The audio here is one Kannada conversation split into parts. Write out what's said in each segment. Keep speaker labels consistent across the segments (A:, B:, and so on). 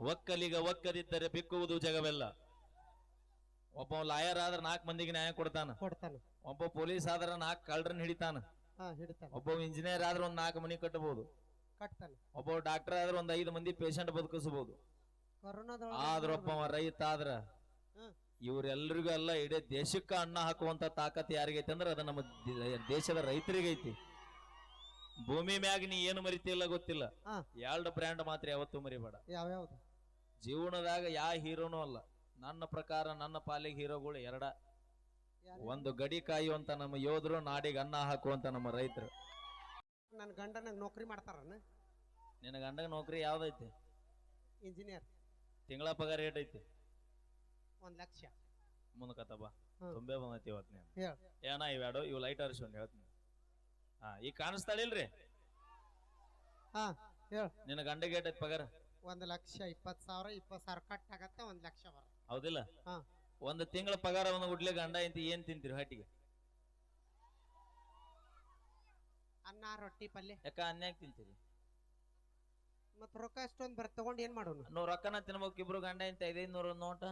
A: ಒಕ್ಕಲಿಗ ಒಕ್ಕದಿದ್ದರೆ ಬಿಕ್ಕುವುದು ಜಗವೆಲ್ಲ. ಒಬ್ಬ ಲಾಯರ್ ಆದ್ರೆ ನಾಲ್ಕು ಮಂದಿಗೆ ನ್ಯಾಯ ಕೊಡ್ತಾನ.
B: ಕೊಡ್ತಾನ.
A: ಒಬ್ಬ ಪೊಲೀಸ್ ಆದ್ರ ನಾಲ್ಕು ಕಳ್ಳರನ್ನ ಹಿಡಿತಾನ.
B: ಹಾ ಹಿಡ್ತಾನ.
A: ಒಬ್ಬ ಇಂಜಿನಿಯರ್ ಆದ್ರೆ ಒಂದ್ ನಾಲ್ಕು ಮನಿ ಕಟ್ಟಬಹುದು
B: ಕಟ್ತಾನ.
A: ಒಬ್ಬ ಡಾಕ್ಟರ್ ಆದ್ರೆ ಒಂದ್ ಐದು ಮಂದಿ ಪೇಷಂಟ್ ಬದುಕಿಸಬಹುದು ಆದ್ರ ಒಬ್ಬ ರೈತ ಆದ್ರ
B: ಹ್ಮ್.
A: ಇವ್ರೆಲ್ರಿಗೂ ಎಲ್ಲ ಇಡೀ ದೇಶಕ್ಕ ಅನ್ನ ಹಾಕುವಂತ ತಾಕತ್ ಯಾರಿಗೈತಿ ಅಂದ್ರೆ ಅದು ನಮ್ಮ ದಿ- ದೇಶದ ರೈತರಿಗೈತಿ. ಭೂಮಿ ಮ್ಯಾಗ ನೀ ಏನು ಮರಿತಿಲ್ಲ ಗೊತ್ತಿಲ್ಲ.
B: ಹಾ.
A: ಎರಡು ಬ್ರ್ಯಾಂಡ್ ಮಾತ್ರ ಯಾವತ್ತೂ ಮರಿಬೇಡ.
B: ಯಾವ್ಯಾವ್ದು?
A: ಜೀವನದಾಗ ಯಾ ಹೀರೋನೂ ಅಲ್ಲ. ನನ್ನ ಪ್ರಕಾರ ನನ್ನ ಪಾಲಿಗೆ ಹೀರೋಗಳು ಎರಡ. ಒಂದು ಗಡಿ ಕಾಯುವಂತ ನಮ್ಮ ಯೋಧರು ನಾಡಿಗೆ ಅನ್ನ ಹಾಕುವಂತ ನಮ್ಮ ರೈತರು.
B: ನನ್ನ ಗಂಡನ ನೌಕರಿ ಮಾಡ್ತಾರ
A: ನಿನ್ನ ಗಂಡಗ ನೌಕರಿ ಯಾವ್ದೈತಿ?
B: ಇಂಜಿನಿಯರ್
A: ತಿಂಗಳ ಪಗಾರ ಏಟ್ ಐತಿ.
B: ಒಂದ್ ಲಕ್ಷ.
A: ಮುಂದಕತ್ತ ಬಾ. ತುಂಬೆ ಬಂದೈತಿ ಇವತ್ತು ನೀನು. ಏನ ಇವ್ಯಾಡು ಇವ್ ಲೈಟ್ ಹರಿಸ್ಕೊಂಡು ಹೇಳ್ತೀನಿ. ಹಾ ಈಗ ಕಾಣಿಸ್ತಾಳಿಲ್ರಿ?
B: ಹಾ ಹೇಳ.
A: ನಿನ್ನ ಗಂಡಗೆ ಗೇಟ್ ಐತಿ ಪಗಾರ?
B: ಒಂದ್ ಲಕ್ಷ ಇಪ್ಪತ್ ಸಾವಿರ ಇಪ್ಪತ್ ಸಾವಿರ ಕಟ್ ಆಗತ್ತೆ ಒಂದ್ ಲಕ್ಷ ಬರುತ್ತೆ.
A: ಹೌದಿಲ್ಲ?
B: ಹಾ.
A: ಒಂದು ತಿಂಗಳ ಪಗಾರವನ್ನು ಗುಡ್ಲೆ ಗಂಡ ಇಂತ ಏನ್ ತಿಂತೀರಿ ಹಟ್ಟಿಗೆ?
B: ಅನ್ನ ರೊಟ್ಟಿ ಪಲ್ಯ.
A: ಯಾಕ ಅನ್ಯಾಗ ತಿಂತೀರಿ?
B: ಮತ್ ರೊಕ್ಕ ಅಷ್ಟೊಂದ್ ಬರ್ ತಗೊಂಡ್ ಏನ್ ಮಾಡೋಣ
A: ನೋ ರೊಕ್ಕನ ತಿನ್ಬೇಕು ಇಬ್ರು ಗಂಡ ಇಂತ ಐದೈದು ನೂರು ನೋಟ?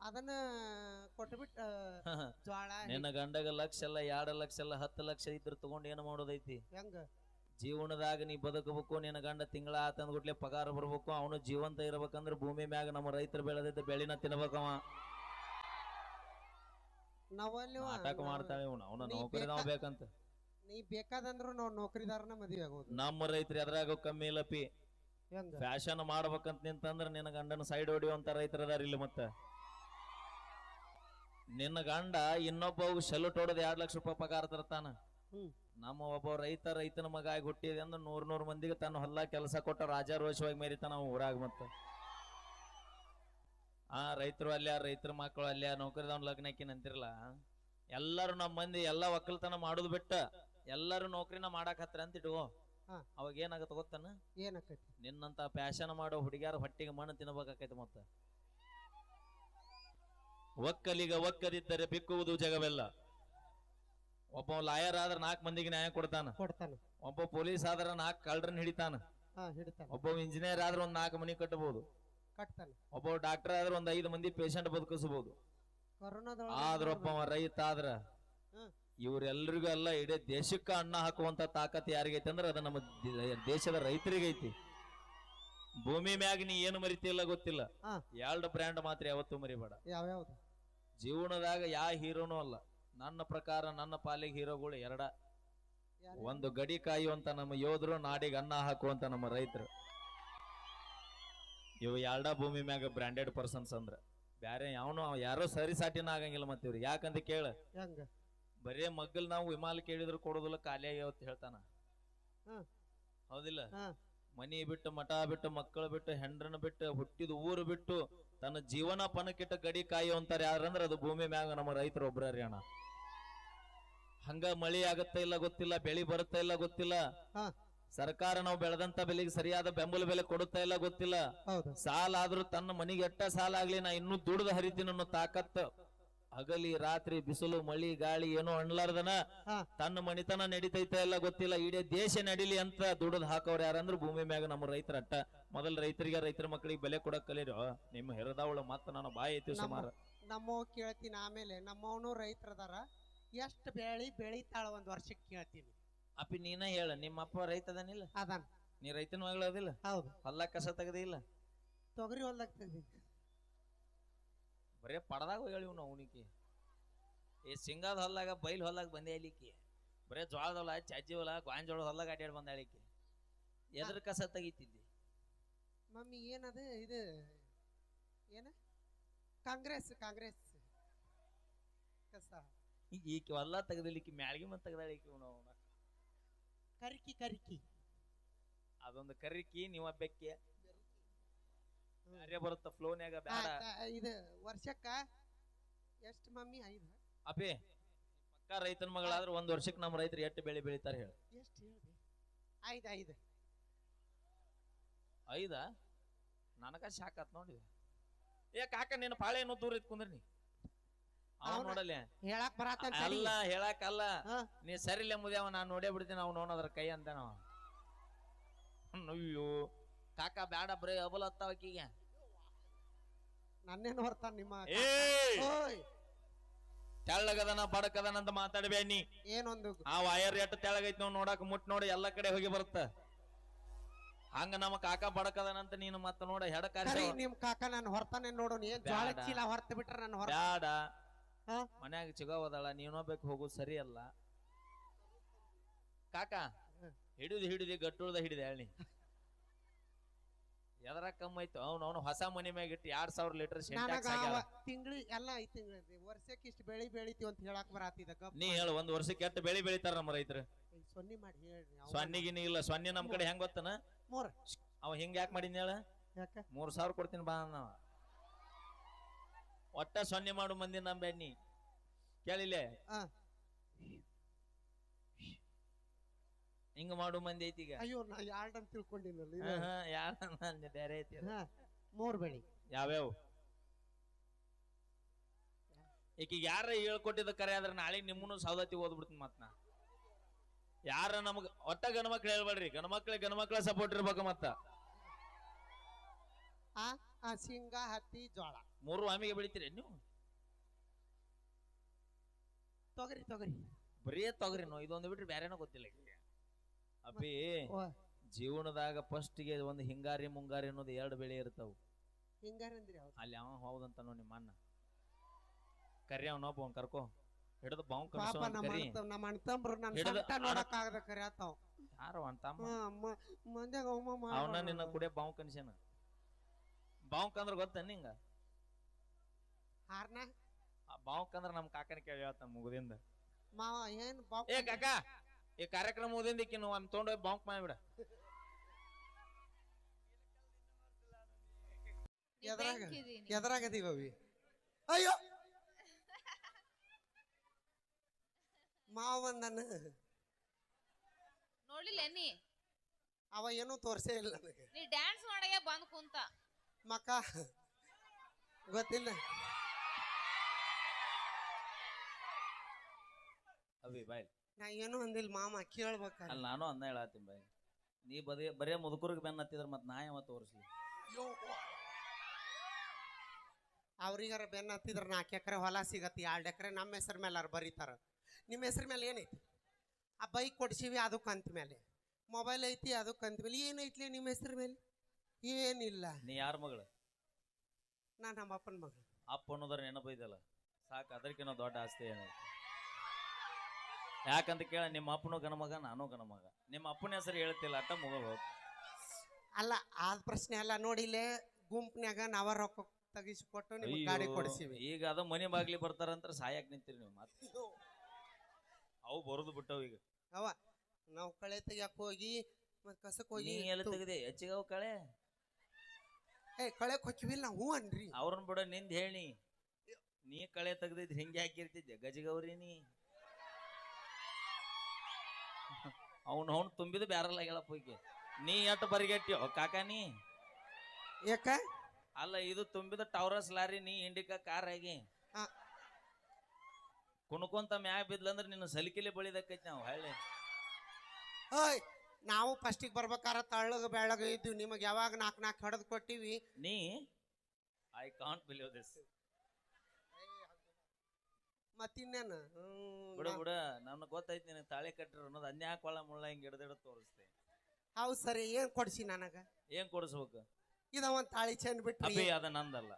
B: ಅದನ್ನ ಕೊಟ್ಬಿಟ್ಟ ಜ್ವಾಳ
A: ನಿನ್ನ ಗಂಡಗ ಲಕ್ಷ ಎಲ್ಲ ಎರಡು ಲಕ್ಷ ಎಲ್ಲ ಹತ್ತು ಲಕ್ಷ ಇದ್ರ ತಗೊಂಡ್ ಏನ್ ಮಾಡೋದೈತಿ?
B: ಹೆಂಗ?
A: ಜೀವನದಾಗ ನೀ ಬದುಕಬೇಕು ನಿನ್ನ ಗಂಡ ತಿಂಗಳ ಆತಂದ್ಗುಟ್ಲೆ ಪಗಾರ ಬರ್ಬೇಕು ಅವನು ಜೀವಂತ ಇರ್ಬೇಕಂದ್ರ ಭೂಮಿ ಮ್ಯಾಗ ನಮ್ಮ ರೈತರು ಬೆಳೆದಿದ್ದ ಬೆಳಿನ ತಿನ್ಬೇಕವ.
B: ನಾವಲ್ಲಿ
A: ಇವನು ಅವನ ನೌಕರಿ ನಾವು ಬೇಕಂತ.
B: ನೀ ಬೇಕಾದಂದ್ರು ನಾವ್ ನೌಕರಿದಾರನ ಮದ್ವೆ ಆಗೋದು
A: ನಮ್ಮ ರೈತರು ಎದ್ರಾಗ ಕಮ್ಮಿ ಇಲ್ಲಪಿ
B: ಹೆಂಗ?
A: ಫ್ಯಾಷನ್ ಮಾಡ್ಬೇಕಂತ ನಿಂತಂದ್ರ ನಿನ್ನ ಗಂಡನ ಸೈಡ್ ಹೊಡಿಯುವಂತ ರೈತರ ಅದಾರ ಇಲ್ಲಿ ಮತ್ತ. ನಿನ್ನ ಗಂಡ ಇನ್ನೊಬ್ಬ ಸೆಲ್ಯೂಟ್ ಹೊಡೆದು ಎರಡ್ ಲಕ್ಷ ರೂಪಾಯಿ ಪಗಾರ ತರ್ತಾನ.
B: ಹ್ಮ್.
A: ನಮ್ಮ ಒಬ್ಬ ರೈತ ರೈತನ ಮಗ ಆಗಿ ಹುಟ್ಟಿದೆ ಅಂದ್ರೆ ನೂರ್ ನೂರ್ ಮಂದಿಗೆ ತನ್ನ ಹೊಲ ಕೆಲಸ ಕೊಟ್ಟ ರಾಜಾರೋಷವಾಗಿ ಮೇರಿತ ನಾವು ಊರಾಗ ಮತ್ತ. ಆ ರೈತರು ಅಲ್ಲಿ ರೈತರ ಮಕ್ಕಳು ಅಲ್ಯ ಲಗ್ನ ಲಗ್ನಕ್ಕೆ ಅಂತಿರಲ್ಲ ಎಲ್ಲರೂ ನಮ್ಮ ಮಂದಿ ಎಲ್ಲಾ ಒಕ್ಕಲ್ತನ ಮಾಡೋದು ಬಿಟ್ಟ ಎಲ್ಲರೂ ನೌಕರಿನ ಮಾಡಾಕ್ ಹತ್ರ ಅಂತ ಇಟ್ಕೋ. ಅವಾಗ ಏನಾಗತ್ತ ಗೊತ್ತಾನ?
B: ಏನಾಕೈತಿ?
A: ನಿನ್ನಂತ ಪ್ಯಾಶನ್ ಮಾಡೋ ಹುಡುಗಿಯಾರ ಹೊಟ್ಟಿಗೆ ಮಣ್ಣು ತಿನ್ಬೇಕಾಕೈತಿ ಮತ್ತ. ಒಕ್ಕಲಿಗ ಒಕ್ಕದಿದ್ದರೆ ಬಿಕ್ಕುವುದು ಜಗವೆಲ್ಲ. ಒಬ್ಬ ಲಾಯರ್ ಆದ್ರೆ ನಾಲ್ಕ್ ಮಂದಿಗೆ ನ್ಯಾಯ ಕೊಡ್ತಾನ.
B: ಕೊಡ್ತಾನ.
A: ಒಬ್ಬ ಪೊಲೀಸ್ ಆದ್ರೆ ನಾಲ್ಕು ಕಳ್ಳರನ್ನ ಹಿಡಿತಾನ.
B: ಹಾ ಹಿಡ್ತಾನ.
A: ಒಬ್ಬ ಇಂಜಿನಿಯರ್ ಆದ್ರ ಒಂದ್ ನಾಲ್ಕು ಮನಿ ಕಟ್ಟಬಹುದು
B: ಕಟ್ತಾನ.
A: ಒಬ್ಬ ಡಾಕ್ಟರ್ ಆದ್ರ ಒಂದ್ ಐದು ಮಂದಿ ಪೇಷಂಟ್ ಬದುಕಿಸಬಹುದು ಆದ್ರೊಬ್ಬ ರೈತ ಆದ್ರ
B: ಇವ್ರೆಲ್ಲರಿಗೂ
A: ಇವ್ರೆಲ್ರಿಗೂ ಎಲ್ಲ ಇಡೀ ದೇಶಕ್ಕ ಅನ್ನ ಹಾಕುವಂತ ತಾಕತ್ ಯಾರಿಗೈತಿ ಅಂದ್ರೆ ಅದು ನಮ್ಮ ದೇಶದ ರೈತರಿಗೈತಿ. ಭೂಮಿ ಮ್ಯಾಗ ನೀ ಏನು ಮರಿತಿಲ್ಲ ಗೊತ್ತಿಲ್ಲ. ಎರಡು ಬ್ರ್ಯಾಂಡ್ ಮಾತ್ರ ಯಾವತ್ತೂ ಮರಿಬೇಡ.
B: ಯಾವ್ಯಾವ್ದು?
A: ಜೀವನದಾಗ ಯಾ ಹೀರೋನೂ ಅಲ್ಲ. ನನ್ನ ಪ್ರಕಾರ ನನ್ನ ಪಾಲಿಗೆ ಹೀರೋಗಳು ಎರಡ. ಒಂದು ಗಡಿ ಕಾಯುವಂತ ನಮ್ಮ ಯೋಧರು ನಾಡಿಗೆ ಅನ್ನ ಹಾಕುವಂತ ನಮ್ಮ ರೈತರು. ಇವು ಎರಡ ಭೂಮಿ ಮ್ಯಾಗ ಬ್ರಾಂಡೆಡ್ ಪರ್ಸನ್ಸ್ ಅಂದ್ರ? ಬ್ಯಾರೆ ಯಾವನು ಯಾರೋ ಸರಿ ಸಾಟಿನ ಆಗಂಗಿಲ್ಲ ಮತ್ತೆ ಇವ್ರಿಗೆ ಯಾಕಂದ ಕೇಳ? ಬರೇ ಮಗ್ಗಲ್ ನಾವು ವಿಮಾಲ ಕೇಳಿದ್ರು ಕೊಡೋದಿಲ್ಲ ಖಾಲಿ ಆಗ್ಯಾವತ್ ಹೇಳ್ತಾನ. ಹೌದಿಲ್ಲ? ಮನಿ ಬಿಟ್ಟು ಮಠ ಬಿಟ್ಟು ಮಕ್ಕಳು ಬಿಟ್ಟು ಹೆಂಡ್ರನ್ನ ಬಿಟ್ಟು ಹುಟ್ಟಿದ ಊರು ಬಿಟ್ಟು ತನ್ನ ಜೀವನ ಪಣಕ್ಕಿಟ್ಟ ಗಡಿ ಕಾಯುವಂತಾರ ಯಾರಂದ್ರ ಅದು ಭೂಮಿ ಮ್ಯಾಗ ನಮ್ಮ ರೈತರು ಒಬ್ಬರ ಅಣ್ಣ. ಹಂಗ ಮಳಿ ಆಗತ್ತ ಇಲ್ಲ ಗೊತ್ತಿಲ್ಲ ಬೆಳಿ ಬರುತ್ತಾ ಇಲ್ಲ ಗೊತ್ತಿಲ್ಲ.
B: ಹಾ.
A: ಸರ್ಕಾರ ನಾವು ಬೆಳೆದಂತ ಬೆಲೆಗೆ ಸರಿಯಾದ ಬೆಂಬಲ ಬೆಲೆ ಕೊಡುತ್ತಾ ಇಲ್ಲ ಗೊತ್ತಿಲ್ಲ.
B: ಹೌದು.
A: ಸಾಲ ಆದ್ರೂ ತನ್ನ ಮನೆಗೆ ಎಟ್ಟ ಸಾಲ ಆಗ್ಲಿ ನಾ ಇನ್ನೂ ದುಡ್ದು ಹರಿತೀನಿ ಅನ್ನೋ ತಾಕತ್ ಹಗಲಿ ರಾತ್ರಿ ಬಿಸಿಲು ಮಳಿ ಗಾಳಿ ಏನೋ ಅಣ್ಲಾರ್ದನ
B: ಹಾ.
A: ತನ್ನ ಮನಿತನ ನಡಿತೈತ ಇಲ್ಲ ಗೊತ್ತಿಲ್ಲ. ಇಡೀ ದೇಶ ನಡಿಲಿ ಅಂತ ದುಡ್ದು ಹಾಕೋರ್ ಯಾರಂದ್ರ ಭೂಮಿ ಮ್ಯಾಗ ನಮ್ಮ ರೈತರ ಅಟ್ಟ. ಮೊದಲ ರೈತರಿಗೆ ರೈತರ ಮಕ್ಕಳಿಗೆ ಬೆಲೆ ಕೊಡಕ್ ಕಲೀರೋ. ನಿಮ್ಮ ಹೆರದವಳು ಮತ್ತ ನಾನು ಬಾಯಿ ಐತಿ ಸುಮಾರು.
B: ನಮ್ಮವ್ ಕೇಳ್ತೀನಿ ಆಮೇಲೆ. ನಮ್ಮವನು ರೈತರದಾರ. ಎಷ್ಟ್ ಬೆಳಿ ಬೆಳಿತಾಳ ಒಂದ್ ವರ್ಷಕ್ಕೆ ಕೇಳ್ತೀನಿ.
A: ಅಪ್ಪಿ ನೀನ ಹೇಳ ನಿಮ್ಮಪ್ಪ ರೈತ ಅದಾನಿಲ್ಲ?
B: ಅದಾನ.
A: ನೀ ರೈತನ ಮಗಳು ಅದಿಲ್ಲ?
B: ಹೌದು.
A: ಹೊಲ ಕಸ ತೆಗದಿಲ್ಲ
B: ತೊಗರಿ ಹೊಲ್ದಾಗ್ತದೆ
A: ಬರೇ ಪಡದಾಗ ಹೇಳಿವ್ ನಾವು ಅವನಿಗೆ. ಈ ಸಿಂಗಾದ ಹೊಲ್ದಾಗ ಬೈಲ್ ಹೊಲ್ದಾಗ ಬಂದೆ ಅಲಿಕ್ಕೆ ಬರೇ ಜೋಳದ ಹೊಲ ಚಜ್ಜಿ ಹೊಲ ಗಾಂಜೋಳ ಹೊಲ್ದಾಗ ಅಡ್ಡಾಡಿ ಬಂದ ಅಳಿಕೆ ಎದ್ರ ಕಸ ತೆಗಿತಿದ್ದಿ?
B: ಮಮ್ಮಿ ಏನದು ಇದು ಏನ? ಕಾಂಗ್ರೆಸ್ ಕಾಂಗ್ರೆಸ್ ಕಸ.
A: ಈಕಿ ಹೊಲ ತೆಗೆದಲಿಕ್ಕೆ ಮ್ಯಾಳ್ಗಿ ಮತ್ತೆ ತೆಗದಾಳಿಕೆ ನಾವು
B: ಕರಿಕಿ ಕರಿಕಿ.
A: ಅದೊಂದು ಕರಿಕಿ ನೀವ ಬೆಕ್ಕೆ ಅರೆ ಬರುತ್ತ ಫ್ಲೋನ್ಯಾಗ
B: ಬೇಡ ಇದು ವರ್ಷಕ್ಕ ಎಷ್ಟು ಮಮ್ಮಿ? ಐದು.
A: ಅಪಿ ಪಕ್ಕ ರೈತನ ಮಗಳಾದ್ರೆ ಒಂದ್ ವರ್ಷಕ್ಕೆ ನಮ್ಮ ರೈತರು ಎಷ್ಟು ಬೆಳೆ ಬೆಳಿತಾರ ಹೇಳಿ.
B: ಎಷ್ಟು ಹೇಳಿ ಐದು ಐದು.
A: ಐದ? ನನಗ ಸಾಕತ್ ಆತ್ ನೋಡಿ ಏ ಕಾಕ ನಿನ್ನ ಪಾಳೆ ಏನೋ ದೂರ ಇತ್ಕೊಂಡ್ರಿ ನೀ. ಅವ ನೋಡಲಿ.
B: ಹೇಳಕ್ ಬರತ್ತ
A: ಅಲ್ಲ ಹೇಳಕ್ಕಲ್ಲ
B: ಅಲ್ಲ
A: ನೀ ಸರಿಲ್ಲ ಮುದ್ಯಾವ ನಾನು ನೋಡೇ ಬಿಡ್ತೀನಿ ಅವ್ನು ನೋಡೋದ್ರ ಕೈ ಅಂತ ನಾವು ಅಯ್ಯೋ. ಕಾಕ ಬ್ಯಾಡ ಬರೀ ಅಬಲ್ ಹತ್ತಾವ ಆಕಿಗೆ.
B: ನನ್ನೇನು ಹೊರ್ತಾನ ನಿಮ್ಮ
A: ಏ
B: ಓಯ್!
A: ತೆಳ್ಳಗದನ ಬಡಕದನ ಅಂತ ಮಾತಾಡ್ಬೇಡ ನೀ.
B: ಏನೊಂದು
A: ಆ ವಯರ್ ಎಟ್ಟು ತೆಳಗೈತಿ ನಾವು ನೋಡಕ್ ಮುಟ್ ನೋಡಿ ಎಲ್ಲಾ ಕಡೆ ಹೋಗಿ ಬರುತ್ತ. ಹಂಗ ನಮ್ಮ ಕಾಕ ಬಡಕದನಂತ ನೀನು ಮತ್ತ ನೋಡ ಹೆಡ
B: ಕರಿ ನಿಮ್ ಕಾಕ ನಾನು ಹೊರತಾನೆ ನೋಡು ಏನ್ ಜ್ವಾಳ. ಚೀಲ ಹೊರ್ತ ಬಿಟ್ರ ನಾನು ಹೊರ
A: ಬ್ಯಾಡ? ಮನ್ಯಾಗ ಚಿಗವದಳ ನೀನೋಬೇಕು ಹೋಗು ಸರಿ ಅಲ್ಲ. ಕಾಕ ಹಿಡಿದು ಹಿಡಿದು ಗಟ್ಟುಳ್ದ ಹಿಡಿದ ಹೇಳಿ ಎದರ ಕಮ್ಮ ಐತು ಅವ್ನು ಅವನು ಹೊಸ ಮನೆ ಮ್ಯಾಗ ಇಟ್ಟು ಎರಡ್ ಸಾವಿರ ಲೀಟರ್
B: ತಿಂಗಳು ಎಲ್ಲ ಐದ್ ತಿಂಗಳ ವರ್ಷಕ್ಕೆ ಇಷ್ಟು ಬೆಳಿ ಬೆಳಿತೀವಿ ಅಂತ ಹೇಳಕ್ ಬರತ್ತಿದ
A: ನೀ ಹೇಳು ಒಂದ್ ವರ್ಷಕ್ಕೆ ಎಷ್ಟು ಬೆಳಿ ಬೆಳಿತಾರ ನಮ್ಮ ರೈತರು?
B: ಸೊನ್ನಿ ಮಾಡಿ ಹೇಳ್ರಿ.
A: ಸೊನ್ನಿಗಿನಿ ಇಲ್ಲ ಸೊನ್ನೆ ನಮ್ ಕಡೆ ಹೆಂಗ್ ಗೊತ್ತನ?
B: ಮೂರ್.
A: ಅವ ಹಿಂಗ ಯಾಕೆ ಮಾಡಿದ್ನ ಹೇಳ? ಮೂರ್ ಸಾವಿರ ಕೊಡ್ತೀನಿ ಬಾ ನಾವ ಒಟ್ಟ ಸೊನ್ನೆ ಮಾಡು ಮಂದಿ ನಂಬೇಡ್ ನೀ ಕೇಳಿಲೆ?
B: ಆ.
A: ಹಿಂಗ ಮಾಡು ಮಂದಿ ಐತಿ ಈಗ.
B: ಅಯ್ಯೋ ನಾ ಯಾರ್ಡ್ ಅಂತ ತಿಳ್ಕೊಂಡಿನಲ್ಲ ಇದು.
A: ಯಾರ್ ಅಂದೆ ಬೇರೆ ಐತಿ ಅದು.
B: ಹಾ, ಮೂರ್ ಬೆಳಿ.
A: ಯಾವ್ಯಾವ? ಈಕಿಗೆ ಯಾರ ಹೇಳ್ಕೊಟ್ಟಿದ್ದ ಕರೆ ಆದ್ರೆ ನಾಳೆ ನಿಮ್ಮನ್ನು ಸೌದತ್ತಿ ಓದ್ಬಿಡ್ತೀನಿ ಮತ್ ನಾ. ಯಾರ ನಮಗ್ ಒಟ್ಟ ಗಣಮಕ್ಳು ಹೇಳ್ಬೇಡ್ರಿ. ಗಣಮಕ್ಳ ಗಣಮಕ್ಳ ಸಪೋರ್ಟ್ ಇರ್ಬೇಕು ಮತ್ತ.
B: ಆ ಆ ಶೇಂಗಾ ಹತ್ತಿ ಜೋಳ
A: ಮೂರು ಆಮಿಗೆ ಬೆಳಿತೀರಿ ನೀವು?
B: ತೊಗರಿ ತೊಗರಿ.
A: ಬರೀ ತೊಗರಿ ನೋ ಇದೊಂದು ಬಿಟ್ರೆ ಬೇರೆನೋ ಗೊತ್ತಿಲ್ಲ ಈಕಿಗೆ. ಅಪ್ಪಿ ಜೀವನದಾಗ ಫಸ್ಟ್ಗೆ ಒಂದು ಹಿಂಗಾರಿ ಮುಂಗಾರಿ ಅನ್ನೋದು ಎರಡು ಬೆಳೆ ಇರ್ತಾವ.
B: ಹಿಂಗಾರಂದ್ರಿ ಅವ್ರು
A: ಅಲ್ಲಿ ಅವ ಹೌದಂತ ನೋ ನಿಮ್ಮ ಅಣ್ಣ. ಕರಿ ಅವನೊಬ್ಬ ಅವ್ನು ಕರ್ಕೋ. ಹಿಡಿದು ಬಾವು
B: ಪಾಪ ನಮ್ಮ
A: ಕರಿ.
B: ಅಣ್ಣ ನಮ್ಮ ಅಣ್ತಂಬ್ರು ನನ್
A: ಹಿಡ್ದು
B: ಸಂಕಟ ನೋಡಕ್ ಆಗದ ಕರೆ ಆತಾವ್
A: ಯಾರು ಅಂತಮ್ಮ
B: ಮಂದ್ಯಾಗ ಅವಮ
A: ಅವನ ನಿನ್ನ ಕುಡಿಯ ಬಾವು ಕನ್ಸ್ಯಾನ ಬಾವು ಅಂದ್ರ ಗೊತ್ತ ನಿಂಗ?
B: ಹಾರ್ನ
A: ಬಾಂಕ್ ಬಾವುಕ್ ಅಂದ್ರ ನಮ್ ಕಾಕನ ಕೇಳಿ ಹೇಳ್ತಾನ ಮುಗುದಿಂದ.
B: ಮಾವ ಏನ್ ಬಾಪ್
A: ಏ ಕಾಕ ಈ ಕಾರ್ಯಕ್ರಮ ಮುಗಿದಿಂದ ಇಕ್ಕಿನ ಒಂದ್ ತೊಗೊಂಡೋಗಿ ಬಾಂಕ್ ಮಾಡ್ಬಿಡ
B: ಎದ್ರಾಗ ಅಯ್ಯೋ! ಮಾವ ನನ್ನ
C: ನೋಡ್ಲಿಲ್ಲ ನೀ?
B: ಅವ ಏನೂ ತೋರ್ಸೇ ಇಲ್ಲ ನನಗೆ.
C: ನೀ ಡ್ಯಾನ್ಸ್ ಮಾಡಗೆ ಬಂದ್ ಕುಂತ.
B: ಮಕ್ಕ ಗೊತ್ತಿಲ್ಲ.
A: ಅವಿ ಬಾಯ್.
B: ನಾ ಏನು ಅಂದಿಲ್ಲ ಮಾಮ ಕೇಳ್ಬೇಕ
A: ಅಲ್ಲಿ ನಾನು ಅನ್ನ ಹೇಳತ್ತೀನಿ ಬಾಯ್. ನೀ ಬದೇ ಬರೇ ಮುದುಕರಿಗೆ ಬೆನ್ನ ಹತ್ತಿದ್ರೆ ಮತ್ತೆ ನಾ ಯಾವ ತೋರಿಸ್ಲಿ.
B: ಅವ್ರಿಗಾರ ಬೆನ್ನ ಹತ್ತಿದ್ರೆ ನಾಲ್ಕು ಎಕರೆ ಹೊಲ ಸಿಗತ್ತೆ ಎರಡು ಎಕರೆ ನಮ್ಮ ಹೆಸರು ಮೇಲೆ ಅವ್ರು ಬರೀತಾರ? ನಿಮ್ಮ ಹೆಸರು ಮೇಲೆ ಏನೈತಿ? ಆ ಬೈಕ್ ಕೊಡ್ಸೀವಿ ಅದಕ್ಕೆ ಅಂತ ಮೇಲೆ ಮೊಬೈಲ್ ಐತಿ ಅದಕ್ಕೆ ಅಂತ ಮೇಲೆ ಏನೈತ್ಲಿ ನಿಮ್ಮ ಹೆಸರು ಮೇಲೆ ಏನಿಲ್ಲ.
A: ನೀ ಯಾರ ಮಗಳು?
B: ನಾ ನಮ್ಮ ಅಪ್ಪನ ಮಗಳು.
A: ಅಪ್ಪ ಅನ್ನೋದ್ರ ನೆನಪು ಐತಲ್ಲ? ಸಾಕು ಅದಕ್ಕಿನ್ನ ದೊಡ್ಡ ಆಸ್ತಿ ಏನೈತಿ? ಯಾಕಂತ ಕೇಳ ನಿಮ್ಮ ಅಪ್ಪನೂ ಗಣಮಗ ನಾನು ಗಣಮಗ ನಿಮ್ಮ ಅಪ್ಪನ ಹೆಸರು ಹೇಳ್ತಿಲ್ಲ ಅಟ್ಟ ಮುಗಲ್ ಹೋಗ್.
B: ಅಲ್ಲ ಆದ ಪ್ರಶ್ನೆ ಅಲ್ಲ ನೋಡಿಲೇ ಗುಂಪನ್ಯಾಗ ನಾವ ರೊಕ್ಕ ತೆಗಿಸಿಕೊಟ್ಟು ನಿಮ್ಗೆ ಗಾಡಿ ಕೊಡಿಸಿವಿ.
A: ಈಗ ಅದ ಮನಿ ಬಾಗ್ಲಿ ಬರ್ತಾರಂತ ಸಾಯಕ್ ನಿಂತೀರಿ ನೀವು ಮತ್ತೆ. ಅವು ಬರೋದು ಬಿಟ್ಟವು ಈಗ.
B: ಅವ ನಾವು ಕಳೆ ತೆಗಿಯಕ್ ಹೋಗಿ ಮತ್ ಕಸಕ್
A: ನೀ
B: ಹೋಗಿ
A: ಎಲ್ಲ ತೆಗ್ದೆ? ಹೆಚ್ಚಿಗೆ ಅವು ಕಳೆ?
B: ಏ ಕಳೆ ಕೊಚ್ಚಿವಿಲ್ಲ ಹೂ ಅನ್ರಿ.
A: ಅವ್ರನ್ನ ಬಿಡ ನಿಂದ ಹೇಳಿ. ನೀ ಕಳೆ ತೆಗ್ದಿದ್ ಹಿಂಗೆ ಹಾಕಿರ್ತಿದ್ದೆ ಗಜಗೌರಿ ನೀ. ಅವ್ನ ಅವ್ನು ತುಂಬಿದ ಬ್ಯಾರಲ್ ಆಗ್ಯಾಳಪ್ಪ ಹೋಗಿ ನೀ ಎಟ್ಟು ಬರಿಗೆಟ್ಟಿ ಕಾಕ ನೀ?
B: ಯಾಕ?
A: ಅಲ್ಲ ಇದು ತುಂಬಿದ ಟವರಸ್ ಲಾರಿ ನೀ ಇಂಡಿಕಾ ಕಾರ್ ಆಗಿ.
B: ಆ.
A: ಕುಣ್ಕೊಂತ ಮ್ಯಾಗ ಬಿದ್ಲಂದ್ರ ನಿನ್ನ ಸಲಿಕಿಲೆ ಬಳಿದಕ್ಕೈತಿ ನಾವು ಹಳ್ಳಿ.
B: ಓಯ್ ನಾವು ಫಸ್ಟಿಗೆ ಬರ್ಬೇಕಾರ ತಳ್ಳಗ ಬೆಳಗ ಇದ್ದೀವಿ ನಿಮಗೆ ಯಾವಾಗ ನಾಲ್ಕು ನಾಲ್ಕು ಹೊಡೆದು ಕೊಟ್ಟಿವಿ?
A: ನೀ? ಐ ಕಾಂಟ್ ಬಿಲೀವ್ ದಿಸ್
B: ಮತ್ತಿನ್ನೇನು
A: ಬಿಡು ಬಿಡ ನನಗೆ ಗೊತ್ತೈತಿ ನಿನಗೆ ತಾಳಿ ಕಟ್ಟಿರು ಅನ್ನೋದು ಅನ್ಯಾಕ ಕೊಳ ಮುಳ್ಳ ಹಿಂಗ್ ಹಿಡ್ದಿಡ ತೋರಿಸ್ತೆ
B: ಹೌದು ಸರಿ ಏನ್ ಕೊಡ್ಸಿ ನನಗ?
A: ಏನ್ ಕೊಡಿಸ್ಬೇಕು?
B: ಇದ ಒಂದ್ ತಾಳಿ ಚೆಂದ ಬಿಟ್ರಿ.
A: ಅಭಿ ಅದ ನಂದಲ್ಲ.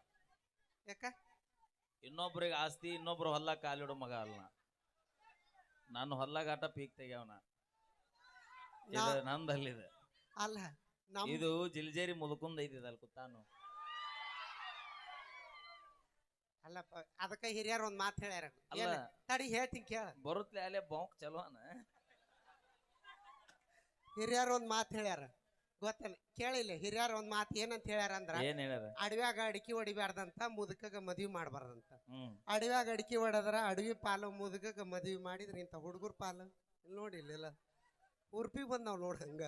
B: ಯಾಕ?
A: ಇನ್ನೊಬ್ರಿಗೆ ಆಸ್ತಿ ಇನ್ನೊಬ್ರು ಹೊಲ ಕಾಲಿಡೋ ಮಗ ಅಲ್ಲ. ನಾನು ಹೊಲ್ಲಾಗ ಆಟ ಪೀಕ್ ತೆಗ್ಯಾವನ. ಇದು
B: ನಾ-
A: ನಂದಲ್ಲಿದೆ.
B: ಅಲ್ಲ ನಮ್
A: ಇದು ಜಿಲ್ಜೇರಿ ಮುದುಕುಂದ ಐತಿ ಅಲ್ಲಿ ಕುತ್ತಾನು.
B: ಅಲ್ಲಪ್ಪ ಅದಕ್ಕ ಹಿರಿಯರ್ ಒಂದ್ ಮಾತು ಹೇಳ್ಯಾರ.
A: ಅಲ್ಲ.
B: ಏನ್? ತಡಿ ಹೇಳ್ತೀನಿ ಕೇಳ.
A: ಬರುತ್ತೆ ಅಲ್ಲೇ ಬಾಂಕ್ ಚಲೋ ಅನ.
B: ಹಿರಿಯರ್ ಒಂದ್ ಮಾತು ಹೇಳ್ಯಾರ. ಗೊತ್ತಿಲ್ಲ ಕೇಳಿಲ್ಲ ಹಿರಿಯರ್ ಒಂದ್ ಮಾತು ಏನಂತ ಹೇಳ್ಯಾರ ಅಂದ್ರ
A: ಏನ್ ಹೇಳ್ಯಾರ?
B: ಅಡವ್ಯಾಗ ಅಡಿಕೆ ಹೊಡಿಬಾರ್ದಂತ ಮುದುಕಗ ಮದ್ವಿ ಮಾಡಬಾರ್ದಂತ.
A: ಹ್ಮ್.
B: ಅಡವ್ಯಾಗ ಅಡಿಕೆ ಹೊಡೆದ್ರ ಅಡವಿ ಪಾಲು ಮುದುಕಗ ಮದ್ವಿ ಮಾಡಿದ್ರ ಇಂಥ ಹುಡುಗರ ಪಾಲು. ಇಲ್ಲಿ ನೋಡಿ ಇಲ್ಲ ಉರ್ಪಿ ನಾವ್ ನೋಡ್ ಹಂಗ.